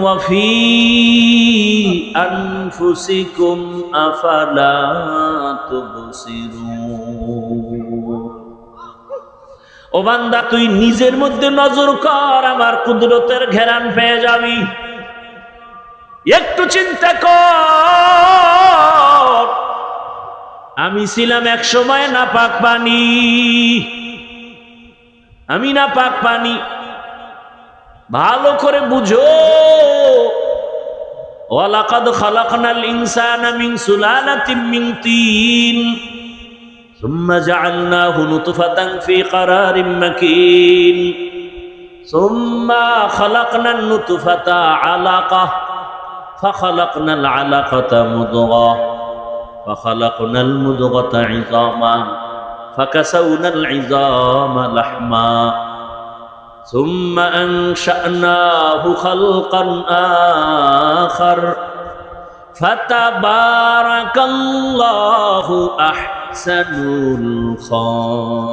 وفي أنفسكم أفلا تبصرون ও বান্দা তুই নিজের মধ্যে নজর কর আমার কুদরতের ঘেরান পেয়ে যাবি একটু চিন্তা কর আমি ছিলাম এক সময় না পাক পানি আমি না পাক পানি ভালো করে বুঝো ওয়ালাকাদ খালাকনাল ইনসানা মিন সুলালাতিন মিন তিন ثم جعلناه نطفة في قرار مكين ثم خلقنا النطفة علقة فخلقنا العلقة مضغة فخلقنا المضغة عظاما فكسونا العظام لحما ثم أنشأناه خلقا آخر فتبارك الله أحسن الخالقين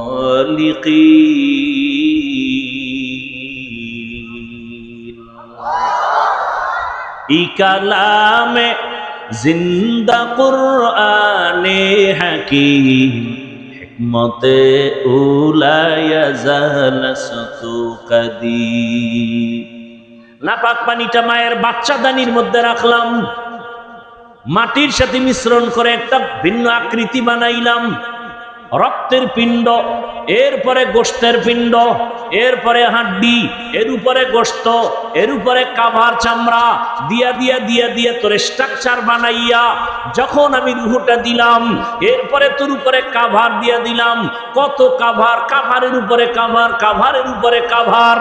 إكلام زندہ قرآن حکیم জালাসতু কাদিম নাপাক পানিটা মায়ের বাচ্চা দানির মধ্যে রাখলাম। মাটির সাথে মিশ্রণ করে একটা ভিন্ন আকৃতি বানাইলাম। রক্তের পিণ্ড এরপরে গোস্তের পিণ্ড, এরপরে হাড্ডি এর উপরে গোস্ত এর উপরে কাভার চামড়া, দিয়া দিয়া দিয়া দিয়া তোর স্ট্রাকচার বানাইয়া যখন আমি রুহুটা দিলাম, এরপরে তোর উপরে কাভার দিয়া দিলাম, কত কাভার, কাভারের উপরে কাভার, কাভারের উপরে কাভার,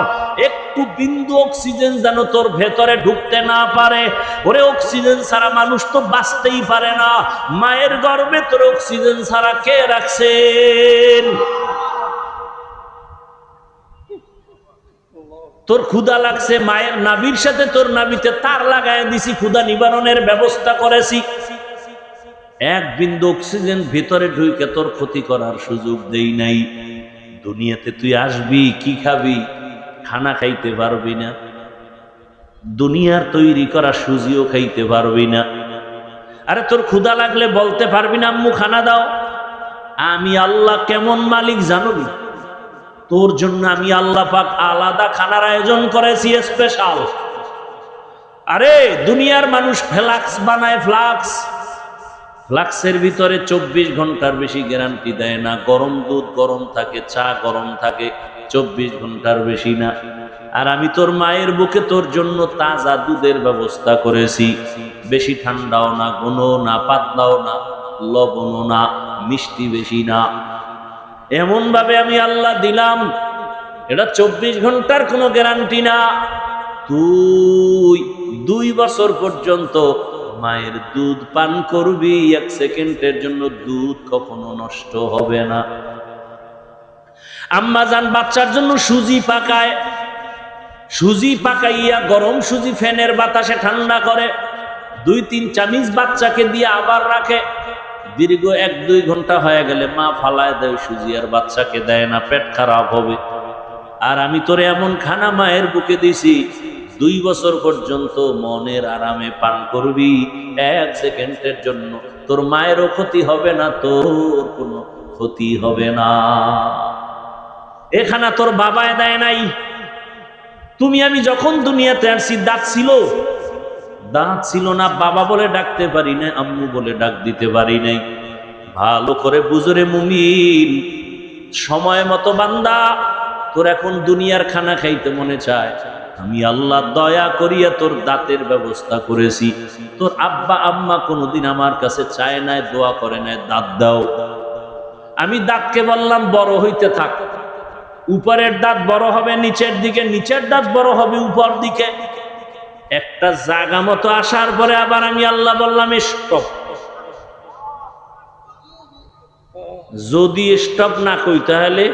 একটু বিন্দু অক্সিজেন যেন তোর ভেতরে ঢুকতে না পারে। ওরে অক্সিজেন ছাড়া মানুষ তো বাঁচতেই পারে না, মায়ের গর্ভে তোর অক্সিজেন ছাড়া কে রাখছেন? তোর ক্ষুদা লাগছে, মায়ের নাবির সাথে তোর নাবিতে তার লাগায় দিছি ক্ষুদা নিবারণের ব্যবস্থা করেছি। এক বিন্দু অক্সিজেন ভিতরে ঢুকে তোর ক্ষতি করার সুযোগ দেই নাই। দুনিয়াতে তুই আসবি, কি খাবি, খানা খাইতে পারবি না। দুনিয়ার তৈরি করা সুজিও খাইতে পারবি না। আরে তোর ক্ষুদা লাগলে বলতে পারবি না, আম্মু, খানা দাও। আমি আল্লাহ কেমন মালিক জানবি তোর জন্য আমি আল্লাহ পাক আলাদা খানার আয়োজন করেছি স্পেশাল আরে, দুনিয়ার মানুষ ফ্লাক্স বানায়, ফ্লাক্স। ফ্লাক্সের ভিতরে চব্বিশ ঘণ্টার বেশি গ্যারান্টি দেয় না। গরম দুধ গরম থাকে, চা গরম থাকে, চব্বিশ ঘণ্টার বেশি না। আর আমি তোর মায়ের বুকে তোর জন্য তাজা দুধের ব্যবস্থা করেছি। বেশি ঠান্ডাও না ঘন না, পাতলাও না, লবণও না, মিষ্টি বেশি না। এমন ভাবে আমি আল্লাহ দিলাম, এটা চব্বিশ ঘণ্টার কোনো গ্যারান্টি না। তুই দুই বছর পর্যন্ত মায়ের দুধ পান করবি, এক সেকেন্ডের জন্য দুধ কখনো নষ্ট হবে না। আম্মা যান বাচ্চার জন্য সুজি পাকায়। সুজি পাকাইয়া গরম সুজি ফ্যানের বাতাসে ঠান্ডা করে। দুই তিন চামিচ বাচ্চাকে দিয়ে আবার রাখে। দীর্ঘ এক, দুই ঘণ্টা হয়ে গেলে মা ফালায় দেয় সুজি, আর বাচ্চাকে দেয় না, পেট খারাপ হবে। আর আমি তোরে এমন খানা মায়ের বুকে দিছি, দুই বছর পর্যন্ত মনের আরামে পান করবি। এক সেকেন্ডের জন্য তোর মায়েরও ক্ষতি হবে না, তোর কোনো ক্ষতি হবে না। এখানা তোর বাবায় দেয় নাই। তুমি আমি যখন দুনিয়াতে আসছি দাঁত ছিল দাঁত ছিল না, বাবা বলে ডাকতে পারি না আম্মু বলে ডাক দিতে পারি নাই। ভালো করে বুঝরে মুমিন, সময় মতো বান্দা, তোর এখন দুনিয়ার খানা খাইতে মনে চায়। আমি আল্লাহ দয়া করিয়া তোর দাঁতের ব্যবস্থা করেছি। তোর আব্বা, আম্মা কোনোদিন আমার কাছে চায় নাই, দোয়া করে নাই, দাঁত দাও। আমি দাঁতকে বললাম, বড় হইতে থাক। উপরের দাঁত বড় হবে, নিচের দিকে, নিচের দাঁত বড় হবে, উপর দিকে। একটা জায়গা মতো আসার পরে আবার আমি আল্লাহ বললাম, স্টপ। যদি স্টপ না কই তাহলে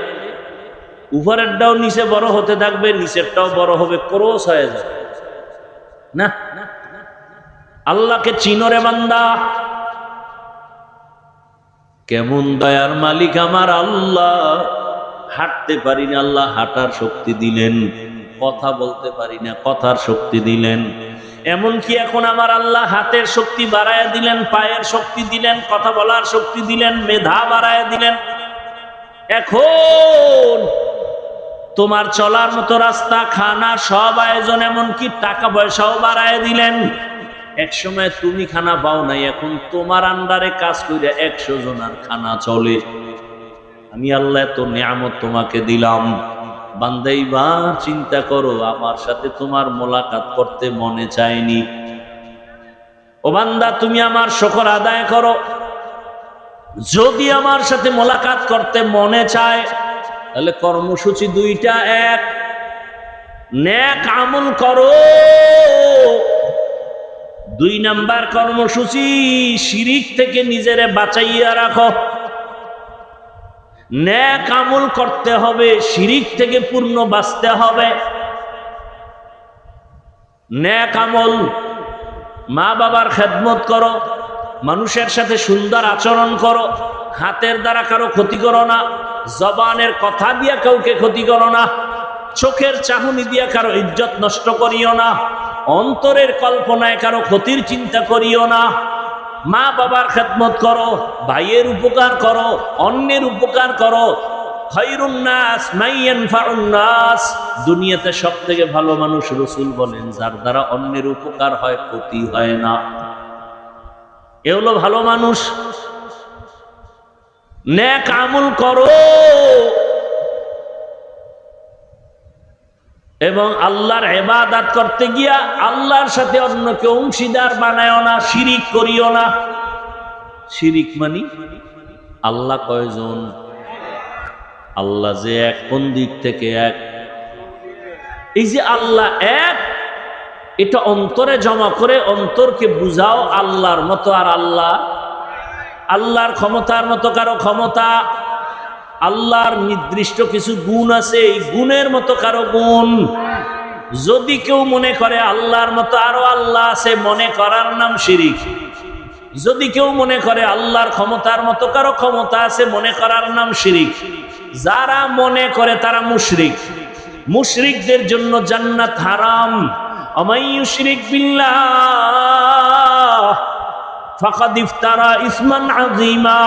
উপরেরটাও নিচে বড় হতে থাকবে, নিচেরটাও বড় হবে, ক্রোস হয়ে যাবে। না? আল্লাহকে চিনরে বান্দা। কেমন দয়ার মালিক আমার আল্লাহ। হাঁটতে পারি না আল্লাহ হাঁটার শক্তি দিলেন। কথা বলতে পারি না, কথার শক্তি দিলেন। এমনকি এখন আমার আল্লাহ হাতের শক্তি বাড়ায় দিলেন, পায়ের শক্তি দিলেন, কথা বলার শক্তি দিলেন, মেধা বাড়ায় দিলেন। এখন তোমার চলার মতো রাস্তা, খানা, সব আয়োজন, এমনকি টাকা পয়সাও বাড়ায় দিলেন। এক সময় তুমি খানা পাও নাই, এখন তোমার আন্ডারে কাজ করে একশো জনার খানা চলে। আমি আল্লাহ তো নিয়ামত তোমাকে দিলাম। বান্দাইবার চিন্তা করো, আমার সাথে তোমার মোলাকাত করতে মনে চায়নি। ও বান্দা, তুমি আমার শকর আদায় করো। যদি আমার সাথে মোলাকাত করতে মনে চায়, তাহলে কর্মসূচি দুইটা এক। ন্যাক আমল করো। দুই নাম্বার কর্মসূচি, শিরিক থেকে নিজেরে বাঁচাইয়া রাখো। ন্যাক আমল করতে হবে, শিরিক থেকে পূর্ণ বাঁচতে হবে। ন্যাক আমল, মা বাবার খেদমত করো, মানুষের সাথে সুন্দর আচরণ করো, হাতের দ্বারা কারও ক্ষতি করো না, জবানের কথা দিয়া কাউকে ক্ষতি করো না, চোখের চাহনি দিয়া কারও ইজ্জত নষ্ট করিও না, অন্তরের কল্পনায় কারও ক্ষতির চিন্তা করিও না। মা বাবার খেদমত করো, ভাইয়ের উপকার করো, অন্যের উপকার করো। খৈরুন্নাস মাইয়ানফাউন্নাস দুনিয়াতে সব থেকে ভালো মানুষ রসুল বলেন, যার দ্বারা অন্যের উপকার হয়, ক্ষতি হয় না। এ হলো ভালো মানুষ। ন্যাক আমল করো। এবং আল্লাহর এবাদাত করতে গিয়া আল্লাহর সাথে অন্যকে অংশীদার বানায় না, শিরিক করিও না। শিরিক মানি আল্লাহ কয়জন? আল্লাহ যে এক, কোন দিক থেকে এক? এই যে আল্লাহ এক, এটা অন্তরে জমা করে অন্তরকে বুঝাও আল্লাহর মতো আর আল্লাহ। আল্লাহর ক্ষমতার মতো কারও ক্ষমতা। আল্লাহর নির্দিষ্ট কিছু গুণ আছে, এই গুণের মতো কারও গুণ। যদি কেউ মনে করে আল্লাহর মতো আরও আল্লাহ আছে, মনে করার নাম শিরিক। যদি কেউ মনে করে আল্লাহর ক্ষমতার মতো কারও ক্ষমতা আছে, মনে করার নাম শিরিক। যারা মনে করে তারা মুশরিক। মুশরিকদের জন্য জান্নাত হারাম। অমাইয়ু শিরিক বিল্লাহ, ফাকাদ ইফতারা ইসমান আজিমা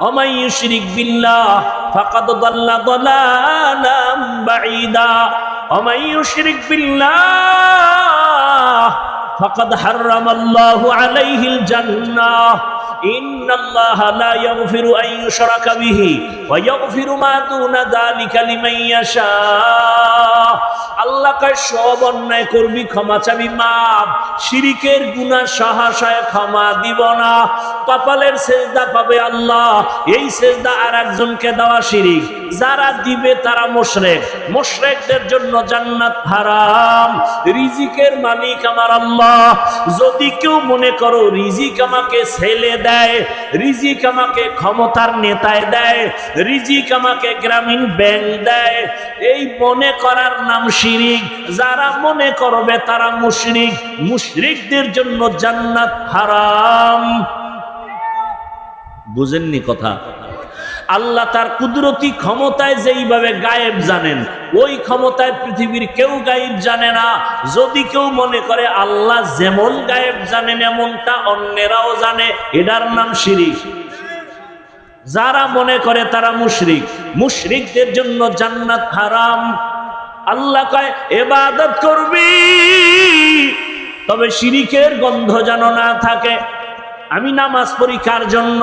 অমাইয়ু শিরিক বিল্লাহ فقد ضل ضلالا بعيدا ومن يشرك بالله فقد حرم الله عليه الجنة إن الله لا يغفر أن يشرك به ويغفر ما دون ذلك لمن يشاء আল্লাহ কয় সব অন্যায় করবি ক্ষমা চাবি মাপ শিরিকের গুনাহ সাহাশায় ক্ষমা দিব না কপালের সেজদা পাবে আল্লাহ এই সেজদা আর একজনকে দেওয়া শিরিক যারা দিবে তারা মোশরেক মোশরেকদের জন্য জান্নাত হারাম রিজিকের মালিক আমার আল্লাহ যদি কেউ মনে করো রিজিক আমাকে ছেলে দেয় রিজিক আমাকে ক্ষমতার নেতায় দেয়, রিজিক আমাকে গ্রামীণ ব্যাংক দেয়। এই মনে করার নাম শিরিক, যারা মনে করবে তারা মুশরিক, মুশরিকদের জন্য জান্নাত হারাম। বুঝেননি কথা? আল্লাহ তার কুদরতি ক্ষমতায় যেইভাবে গায়েব জানেন, ওই ক্ষমতায় পৃথিবীর কেউ গায়েব জানে না। যদি কেউ মনে করে আল্লাহ যেমন গায়েব জানেন এমনটা, অন্যেরাও জানে, এটার নাম শিরিক। যারা মনে করে তারা মুশরিক। মুশরিকদের জন্য জান্নাত হারাম। আল্লাহ কয়, এবাদত করবি, তবে শিরিকের গন্ধ যেন না থাকে। আমি নামাজ পড়ি কার জন্য?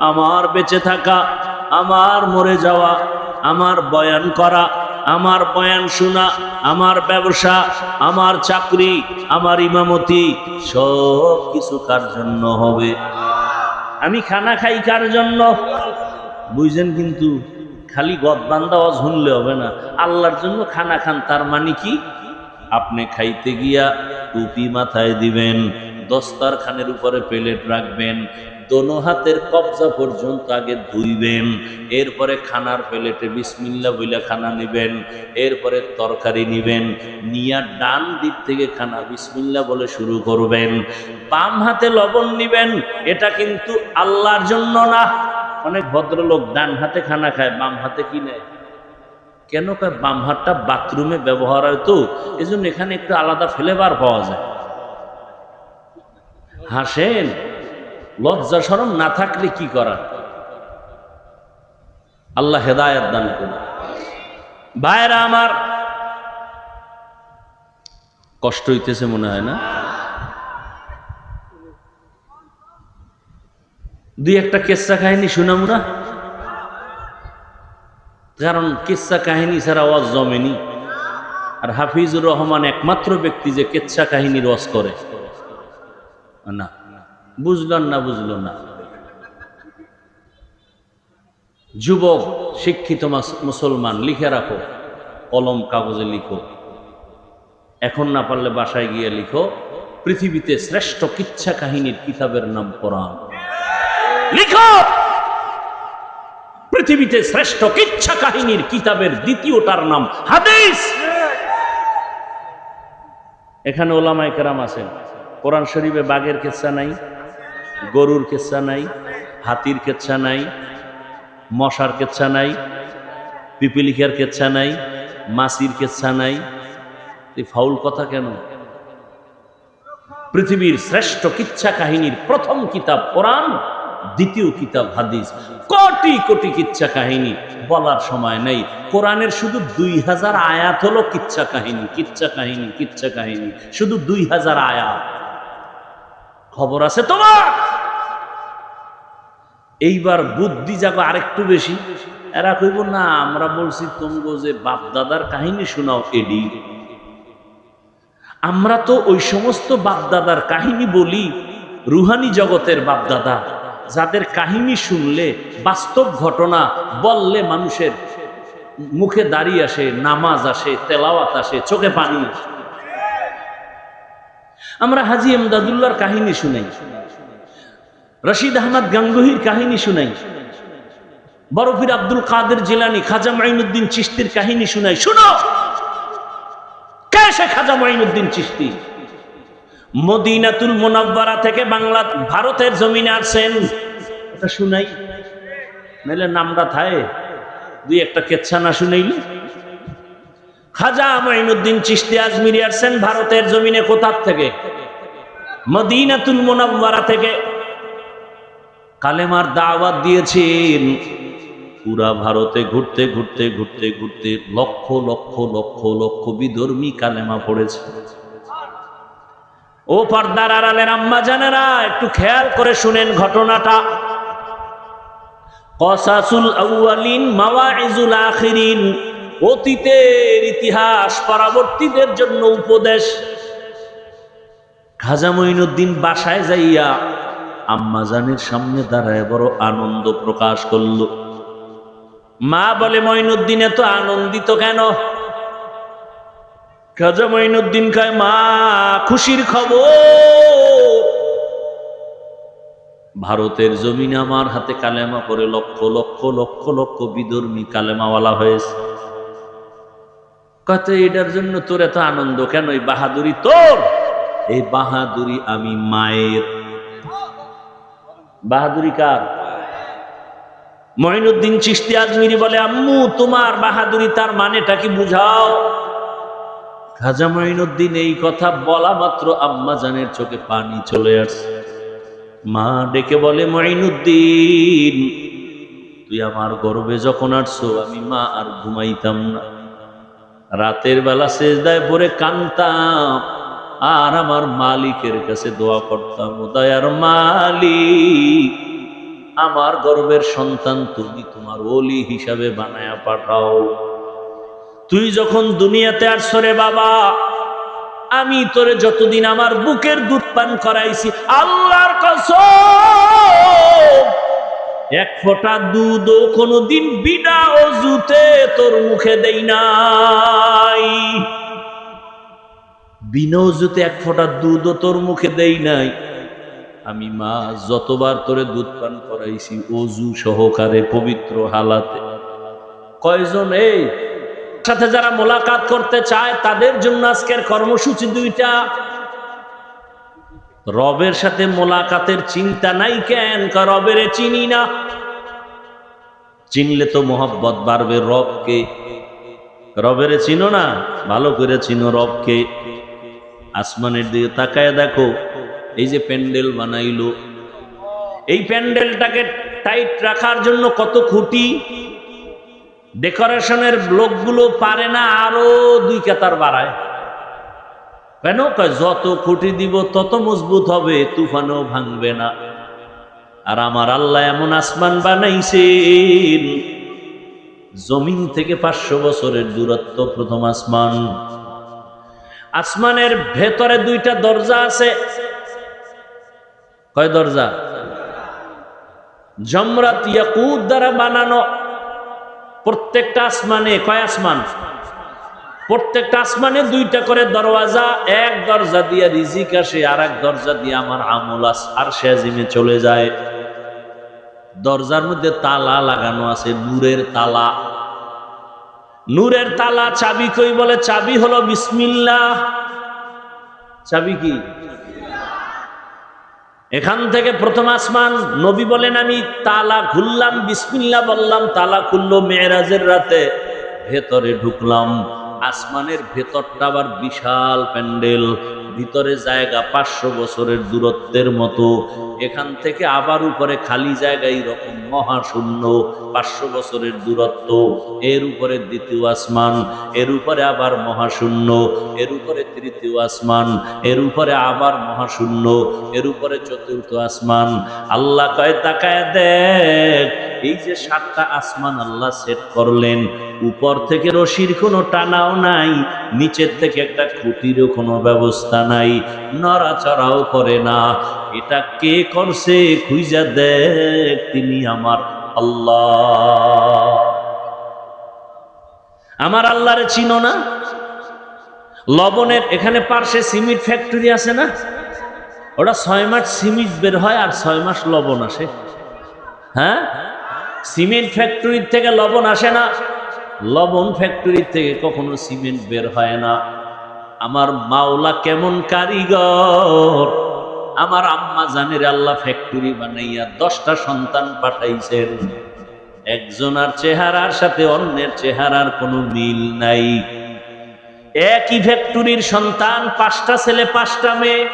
আমার বেঁচে থাকা, আমার মরে যাওয়া, আমার বয়ান করা, আমার বয়ান শোনা, আমার ব্যবসা, আমার চাকরি, আমার ইমামতি, সব কিছু কার জন্য হবে? আমি খানা খাই কার জন্য? বুঝছেন কিন্তু, খালি গদবান্ধা অজ শুনলে হবে না। আল্লাহর জন্য খানা খান, তার মানে কি? আপনি খাইতে গিয়া টুপি মাথায় দিবেন দস্তার খানের উপরে প্লেট রাখবেন দোনো হাতের কবজা পর্যন্ত আগে ধুইবেন, এরপরে খানার প্লেটে বিসমিল্লা বইলা খানা নিবেন, এরপরে তরকারি নিবেন, নিয়া ডান দিক থেকে খানা বিসমিল্লা বলে শুরু করবেন, বাম হাতে লবণ নিবেন, এটা কিন্তু আল্লাহর জন্য না। অনেক ভদ্রলোক ডান হাতে খানা খায়, বাম হাতে কি নেয়? কেন কয় বাম হাতটা বাথরুমে ব্যবহার হয় তো? এই জন্য এখানে একটু আলাদা ফ্লেভার পাওয়া যায়। হাসেন? লজ্জা সরম না থাকলে কি করার? আল্লাহ হেদায়ত দান করুন। ভাইরা আমার, কষ্ট হইতেছে মনে হয় না? দুই একটা কেসা কাহিনী শুনাম না? কারণ কিচ্ছা কাহিনী ছাড়া ওয়াজ জমেনি। আর হাফিজুর রহমান একমাত্র ব্যক্তি যে কেচ্ছা কাহিনী রস করে। না। বুঝলেন না বুঝল না। যুবক, শিক্ষিত মুসলমান, লিখে রাখো। কলম, কাগজে লিখো। এখন না পারলে বাসায় গিয়ে লিখো। পৃথিবীতে শ্রেষ্ঠ কিচ্ছা কাহিনীর কিতাবের নাম কোরআন। লিখো! পৃথিবীতে শ্রেষ্ঠ কিচ্ছা কাহিনীর কিতাবের দ্বিতীয়টার নাম হাদিস! এখানে ওলামায় কেরাম আছেন। কোরআন শরীফে বাঘের কেচ্ছা নাই। গরুর কেচ্ছা নাই, হাতির কেচ্ছা নাই, মশার কেচ্ছা নাই পিপিলিকার কেচ্ছা নাই মাসির কেচ্ছা নাই। এই ফাউল কথা কেন? পৃথিবীর শ্রেষ্ঠ কিচ্ছা কাহিনীর প্রথম কিতাব কোরআন, দ্বিতীয় কিতাব হাদিস। কোটি কোটি কিচ্ছা কাহিনী বলার সময় নেই। কোরআনের শুধু দুই হাজার আয়াত হলো কিচ্ছা কাহিনী কিচ্ছা কাহিনী কিচ্ছা কাহিনী। শুধু দুই হাজার আয়াত। খবর আছে তোমার? এইবার বুদ্ধি যাব আরেকটু বেশি। এরা কইব, না, আমরা বলছি তোমগো যে বাপ দাদার কাহিনী শোনাও এডি। আমরা তো ওই সমস্ত বাপদাদার কাহিনী বলি রুহানি জগতের বাপদাদা, যাদের কাহিনী শুনলে বাস্তব ঘটনা বললে মানুষের মুখে দাঁড়িয়ে আসে, নামাজ আসে, তেলাওয়াত আসে, চোখে পানি আসে। আমরা হাজি এমদাদুল্লাহর কাহিনী শুনাই। রশিদ আহমদ গাঙ্গুহির কাহিনী শুনাই। বরফির আব্দুল কাদের জেলানি খাজা মাইনুদ্দিন চিস্তির কাহিনী শুনাই। শুনো! কে সে খাজা মাইনুদ্দিন চিস্তি মদিনাতুল মোনাব্বারা থেকে বাংলা ভারতের জমিনে আসছেন এটা শুনাই। নাইলে নামটা থায় দুই একটা কেচ্ছা না শুনাইল। খাজা মাইনুদ্দিন চিস্তি আজমিরি আসছেন ভারতের জমিনে কোথার থেকে? মদিনাতুল মোনাব্বারা থেকে। কালেমার দাওয়াত দিয়েছেন। পুরা ভারতে ঘুরতে ঘুরতে ঘুরতে ঘুরতে লক্ষ লক্ষ লক্ষ লক্ষ বিধর্মী কালেমা পড়েছে। ও পর্দার আড়ালের আম্মা জানেরা, একটু খেয়াল করে শুনেন ঘটনাটা। কসাসুল আউয়ালিন মাওয়াইজুল আখিরিন অতীতের ইতিহাস পরবর্তীদের জন্য উপদেশ। খাজা মঈনুদ্দিন বাসায় যাইয়া আম্মাজানের সামনে দাঁড়ায় বড় আনন্দ প্রকাশ করল। মা বলে, মঈনুদ্দিন, এত আনন্দিত কেন? খাজা মঈনুদ্দিন কয়, মা, খুশির খবর। ভারতের জমিন আমার হাতে কালেমা করে লক্ষ লক্ষ লক্ষ লক্ষ বিধর্মী কালেমাওয়ালা হয়েছে। কত এটার জন্য তোর এত আনন্দ? কেন এই বাহাদুরি তোর? এই বাহাদুরি আমি মায়ের। বাহাদুরি কার? মঈনুদ্দিন চিস্তি আজমিরি বলে, আম্মু, তোমার বাহাদুরি তার মানেটা কি বুঝাও? খাজা মঈনুদ্দিন এই কথা বলা মাত্র আম্মা জানের চোখে পানি চলে আসছে। মা ডেকে বলে, মঈনুদ্দিন, তুই আমার গর্বে যখন আসছো, আমি মা আর ঘুমাইতাম না। রাতের বেলা সেজদায় পরে কানতাম আর আমার মালিকের কাছে দোয়া করতাম ও দয়ার মালিক, আমার গর্বের সন্তান তুমি তোমার ওলি হিসাবে বানায়া পাঠাও। তুই যখন দুনিয়াতে আসছো রে বাবা, আমি তোরে যতদিন আমার বুকের দুধ পান করাইছি, আল্লাহর কসম এক ফোঁটা দুধও কোনোদিন বিনা অজুতে তোর মুখে দেই নাই। বিনৌজুতে এক ফোঁটা দুধও তোর মুখে দেই নাই। আমি মা, যতবার তোরে দুধ পান করাইছি, অজু সহকারে পবিত্র হালাতে। কয়জন এই? সাথে যারা মোলাকাত করতে চায়, তাদের জন্য আজকের কর্মসূচি দুইটা। রবের সাথে মোলাকাতের চিন্তা নাই কেন? রবের চিনি না। চিনলে তো মোহাব্বত বাড়বে রবকে। রবের চিনো না, ভালো করে চিনো রবকে। আসমানের দিকে তাকায় দেখো, এই যে প্যান্ডেল বানাইলো। এই প্যান্ডেলটাকে টাইট রাখার জন্য কত খুঁটি। ডেকোরেশনের লোকগুলো পারে না, আরও দুই কাতার বাড়ায়। কেন যত খুঁটি দিব তত মজবুত হবে, তুফানও ভাঙবে না। আর আমার আল্লাহ এমন আসমান বানাইছেন, জমিন থেকে পাঁচশো বছরের দূরত্ব প্রথম আসমান। আসমানের ভেতরে দুইটা দরজা আছে। কয় দরজা? জমরাত ইয়াকুত দ্বারা বানানো প্রত্যেকটা আসমানে কয় আসমান? প্রত্যেকটা আসমানে দুইটা করে দরওয়াজা, এক দরজা দিয়ে রিজিক আসে আর এক দরজা দিয়ে আমার আমল আস, আর শেজিমে চলে যায়। দরজার মধ্যে তালা লাগানো আছে, নূরের তালা। নূরের তালা চাবি কই বলে? চাবি হলো বিসমিল্লাহ। চাবি কি? এখান থেকে প্রথম আসমান, নবী বলেন, আমি তালা খুললাম বিসমিল্লা বললাম, তালা খুললো মেয়েরাজের রাতে। ভেতরে ঢুকলাম। আসমানের ভেতরটা আবার বিশাল প্যান্ডেল, ভিতরে জায়গা পাঁচশো বছরের দূরত্বের মতো। এখান থেকে আবার উপরে খালি জায়গা এইরকম মহাশূন্য, পাঁচশো বছরের দূরত্ব। এর উপরে দ্বিতীয় আসমান, এর উপরে আবার মহাশূন্য, এর উপরে তৃতীয় আসমান, এর উপরে আবার মহাশূন্য, এর উপরে চতুর্থ আসমান। আল্লাহ কয়, তাকায় দেখ এই যে সাতটা আসমান আল্লাহ সেট করলেন, উপর থেকে রশির কোনো টানাও নাই, নিচের থেকে একটা খুঁটিরও কোনো ব্যবস্থা নাই, নড়াচড়াও করে না। এটা কে করছে খুঁজা দেখ তিনি আমার আল্লাহ। আমার আল্লাহরে চিনো না? লবণের এখানে পার্শ্বে সিমেন্ট ফ্যাক্টরি আছে না? ওটা ছয় মাস সিমেন্ট বের হয় আর ছয় মাস লবণ আসে। হ্যাঁ? সিমেন্ট ফ্যাক্টরির থেকে লবণ আসে না। লবণ ফ্যাক্টরির থেকে কখনো সিমেন্ট বের হয় না। আমার মাওলা কেমন কারিগর। আমার আম্মা জানের আল্লাহ ফ্যাক্টরি বানাইয়া দশটা সন্তান পাঠাইছেন। একজনার চেহারার সাথে অন্যের চেহারার কোনো মিল নাই। একই ফ্যাক্টরির সন্তান, পাঁচটা ছেলে, পাঁচটা মেয়ে।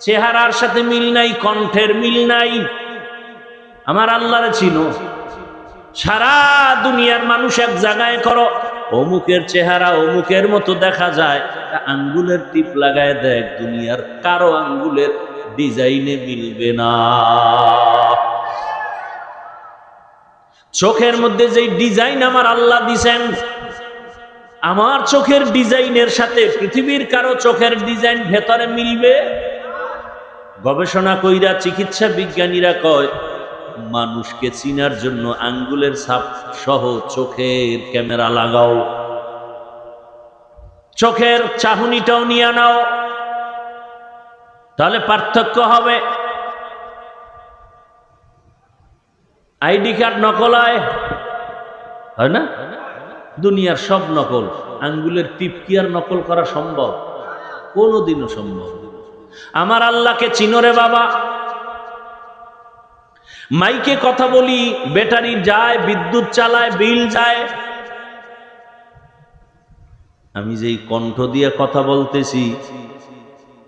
চেহারার সাথে মিল নাই, কণ্ঠের মিল নাই। আমার আল্লাহরে চিনো। সারা দুনিয়ার মানুষ এক জায়গায় করো, অমুকের চেহারা অমুকের মতো দেখা যায়। আঙ্গুলের টিপ লাগায় দেখ দুনিয়ার, কারও আঙ্গুলের ডিজাইনে মিলবে না। চোখের মধ্যে যে ডিজাইন আমার আল্লাহ দিছেন, আমার চোখের ডিজাইনের সাথে পৃথিবীর কারও চোখের ডিজাইন ভেতরে মিলবে? গবেষণা কইরা চিকিৎসা বিজ্ঞানীরা কয় মানুষকে চিনার জন্য আঙ্গুলের ছাপ সহ চোখের ক্যামেরা লাগাও। চোখের চাহনিটাও নিয়ে নাও। তাহলে পার্থক্য হবে। আইডি কার্ড নকল হয়। না? দুনিয়ার সব নকল। আঙ্গুলের টিপ কি আর নকল করা সম্ভব? কোনোদিনও সম্ভব। আমার আল্লাহকে চিনরে বাবা। মাইকে কথা বলি, ব্যাটারি যায়, বিদ্যুৎ চালায়, বিল যায়। আমি যেই কণ্ঠ দিয়ে কথা বলতেছি,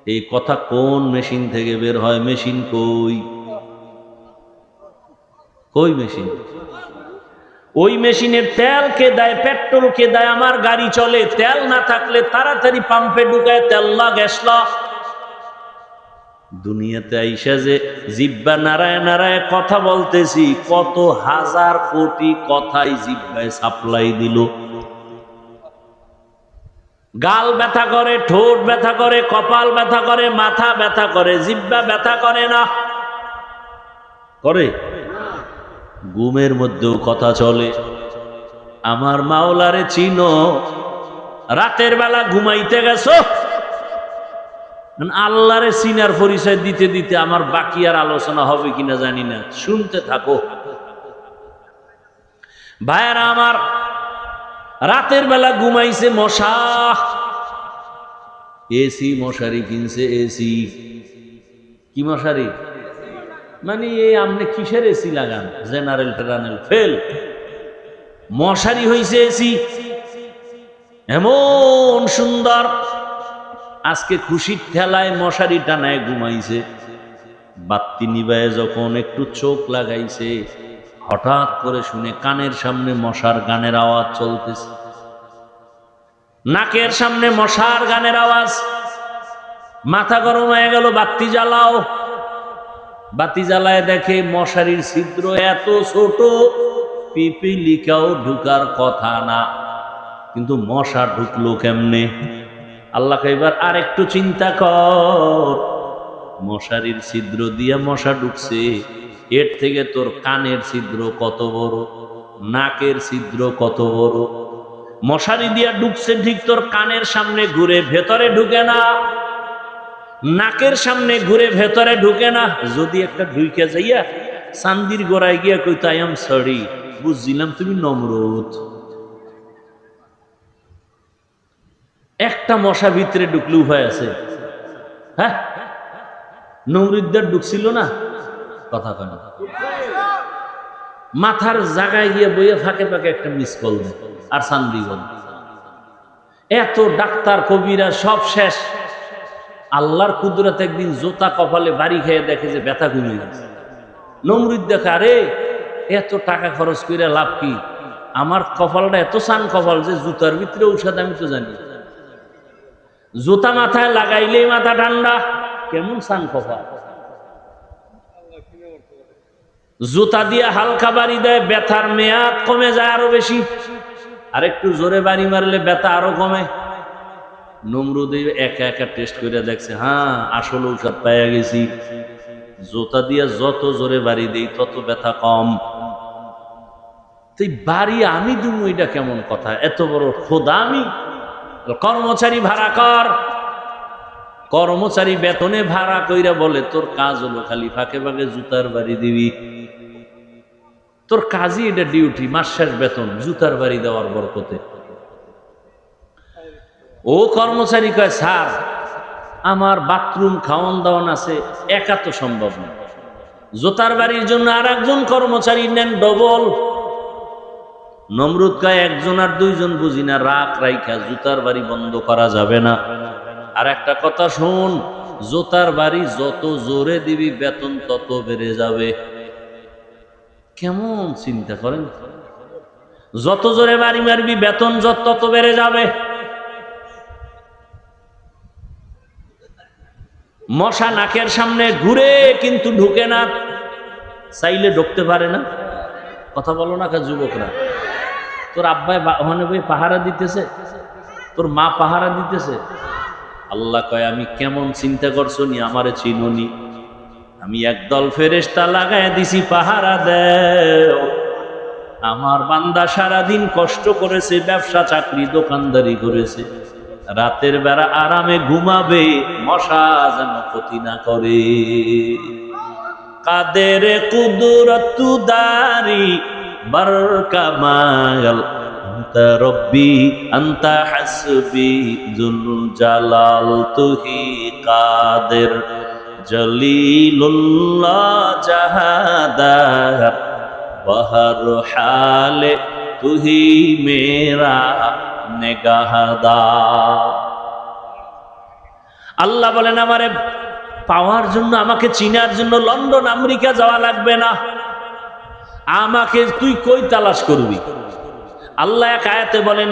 এই কথা কোন মেশিন থেকে বের হয়, মেশিন কই? কই মেশিন? ওই মেশিনের তেল কে দেয়, পেট্রোল কে দেয়, আমার গাড়ি চলে, তেল না থাকলে তাড়াতাড়ি পাম্পে ঢুকায় তেল্লা গ্যাসলা দুনিয়াতে আইসা যে জিব্বা নারায় নারায় কথা বলতেছি, কত হাজার কোটি কথাই জিব্বায় সাপ্লাই দিল। গাল ব্যথা করে, ঠোঁট ব্যথা করে, কপাল ব্যথা করে, মাথা ব্যথা করে, জিব্বা ব্যথা করে না? করে? ঘুমের মধ্যেও কথা চলে। আমার মাওলারে চিনো, রাতের বেলা ঘুমাইতে গেছো? আল্লাহরে সিনার পরিচয় দিতে দিতে আমার বাকি আর আলোচনা হবে কিনা জানি না। শুনতে থাকো। ভাইয়ারা আমার, রাতের বেলা ঘুমাইছে মশা। এসি মশারি কিনছে, এসি। কি মশারি? মানে এই আপনি কিসের এসি লাগান? জেনারেল টেরানেল, ফেল। মশারি হইছে এসি। এমন সুন্দর আজকে খুশির ঠেলায় মশারি টানায় ঘুমাইছে। বাত্তি নিবায় যখন একটু চোখ লাগাইছে, হঠাৎ করে শুনে কানের সামনে মশার গানের আওয়াজ চলতেছে। নাকের সামনে মশার গানের আওয়াজ। মাথা গরম হয়ে গেল, বাতি জ্বালাও। বাতি জ্বালায় দেখে মশারির ছিদ্র এত ছোট, পিপিলিকাও ঢুকার কথা না। কিন্তু মশা ঢুকলো কেমনে? আল্লাহ এবার আর একটু চিন্তা কর। মশারির ছিদ্র দিয়ে মশা ঢুকছে। এর থেকে তোর কানের ছিদ্র কত বড়? নাকের ছিদ্র কত বড়? মশারি দিয়া ঢুকছে ঠিক তোর কানের সামনে ঘুরে, ভেতরে ঢুকে না। নাকের সামনে ঘুরে, ভেতরে ঢুকে না। যদি একটা ঢুকে যাইয়া চান্দির গোড়ায় গিয়া কই তাই আম সরি বুঝছিলাম তুমি নমরুদ। একটা মশা ভিতরে ঢুকলে উভয় আছে। হ্যাঁ? নমরুদ্দার ঢুকছিল না? কথা কেন মাথার জায়গায় গিয়ে বইয়ে ফাঁকে ফাঁকে একটা মিস কল আর সান্দিগঞ্জ এত ডাক্তার, কবিরা, সব শেষ। আল্লাহর কুদরত একদিন জোতা কপালে বাড়ি খেয়ে দেখে যে ব্যথা কমে গেছে। নমরুদ দেখা, আরে, এত টাকা খরচ করে লাভ কি? আমার কপালটা এত সান কপাল যে জুতার ভিতরে ঔষধ আমি তো জানি জুতা মাথায় লাগাইলেই মাথা ঠান্ডা। কেমন সান কপাল জুতা দিয়ে হালকা বাড়ি দেয়, ব্যথার মেয়াদ কমে যায় আরও বেশি। আর একটু জোরে বাড়ি মারলে ব্যথা আরও কমে। নমরুদে একা একা টেস্ট করে দেখছে হ্যাঁ আসল ঔষধ পাইয়া গেছি। জোতা দিয়ে যত জোরে বাড়ি দেই, তত ব্যথা কম। তুই বাড়ি আমি দুমু, এটা কেমন কথা? এত বড় খোদা আমি? কর্মচারী ভাড়া কর। কর্মচারী বেতনে ভাড়া কইরা বলে, তোর কাজ হলো খালি ফাঁকে ফাঁকে জুতার বাড়ি দিবি। তোর কাজই এটা ডিউটি, মাস শেষ বেতন, জুতার বাড়ি দেওয়ার বরকতে। ও কর্মচারী কয়, স্যার, আমার বাথরুম খাওয়ান দাওয়ান আছে, একা তো সম্ভব না। জোতার বাড়ির জন্য আর একজন কর্মচারী নেন ডবল। নমরুদ কয়, একজন আর দুইজন বুঝি না রাখ রাইখা জুতার বাড়ি বন্ধ করা যাবে না। আর একটা কথা শোন, জোতার বাড়ি যত জোরে দিবি, বেতন তত বেড়ে যাবে। কেমন চিন্তা করেন? যত জোরে বাড়ি মারবি, বেতন যত তত বেড়ে যাবে। মশা নাকের সামনে ঘুরে কিন্তু ঢুকে না, চাইলে ঢুকতে পারে না। কথা বলো না যুবকরা। তোর আব্বাই ওখানে বই পাহারা দিতেছে, তোর মা পাহারা দিতেছে। আল্লাহ কয়, আমি কেমন চিন্তা করছ নি? আমারে চিনুনি আমি একদল ফেরেস্তা লাগায় দিছি, পাহারা দেও। আমার বান্দা সারাদিন কষ্ট করেছে, ব্যবসা, চাকরি, দোকানদারি করেছে। রাতের বেলা আরামে ঘুমাবে, মশা যেন ক্ষতি না করে। কাদের কুদরতু দারি বারকামাল আন্তা রব্বি, আন্তা হাসবি জুল জালাল, তুহি কাদের, জলিলুল্লাহ জাহাদার, বহর হালে তুহি মেরা নেগাহাদা। আল্লাহ বলেন, আমারে পাওয়ার জন্য, আমাকে চিনার জন্য লন্ডন, আমেরিকা যাওয়া লাগবে না। আমাকে তুই কই তালাশ করবি? আল্লাহ এক আয়াতে বলেন